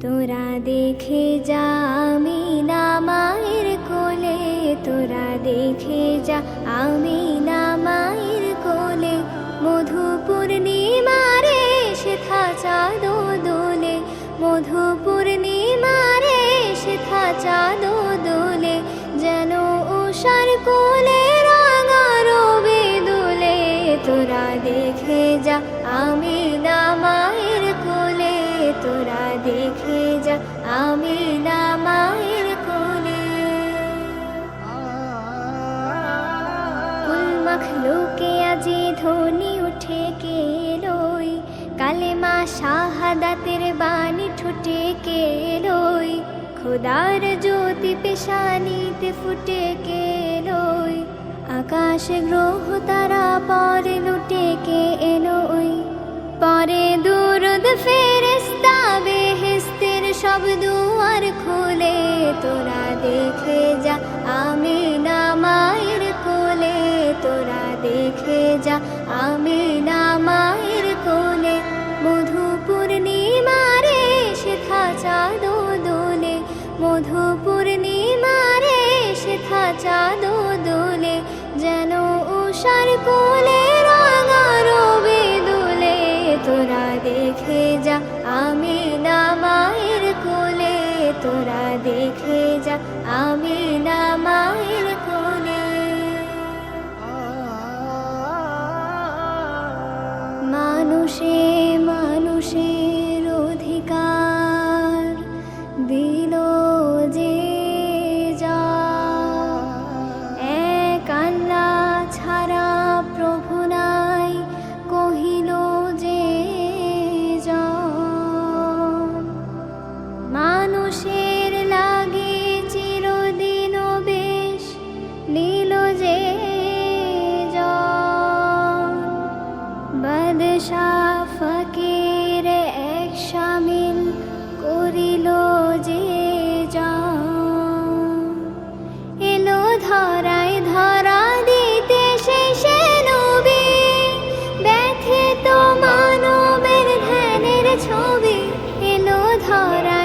তোরা দেখে যা, আমি না মায়ের কোলে। তোরা দেখে যা, আমি না মায়ের কোলে। মধু পূর্ণিমারে শেখা চাঁদ দোলে। মধু পূর্ণিমারে শেখা চাঁদ দোলে। যেন উষার কোলে রাঙা রবে দোলে। তোরা দেখে যা, আমি না মায়ের কোলে। তোরা দেখে যা আমি না মায়ের কোলে। মখলুকে আজি ধ্বনি উঠে কে রই কালেমা শাহাদাতের বাণী ঠুটে কে রই খোদার জ্যোতি পেশানিতে ফুটে কে রই আকাশ গ্রহ তারা পরে লুটে কে এলো পরে দুরুদ দেখে যা, আমি না মায়ের কোলে, তোরা দেখে যা, আমি না মায়ের কোলে। মধু পূর্ণিমারে শেখা চাঁদ দোলে মধু পূর্ণিমারে শেখা চাঁদ দোলে, যেন উষার কোলে রাঙা রবে দোলে তোরা দেখে যা, আমি না মায়ের কোলে, তোরা দেখে যাক আমি নামায়ের কোণে মানুষের ধরা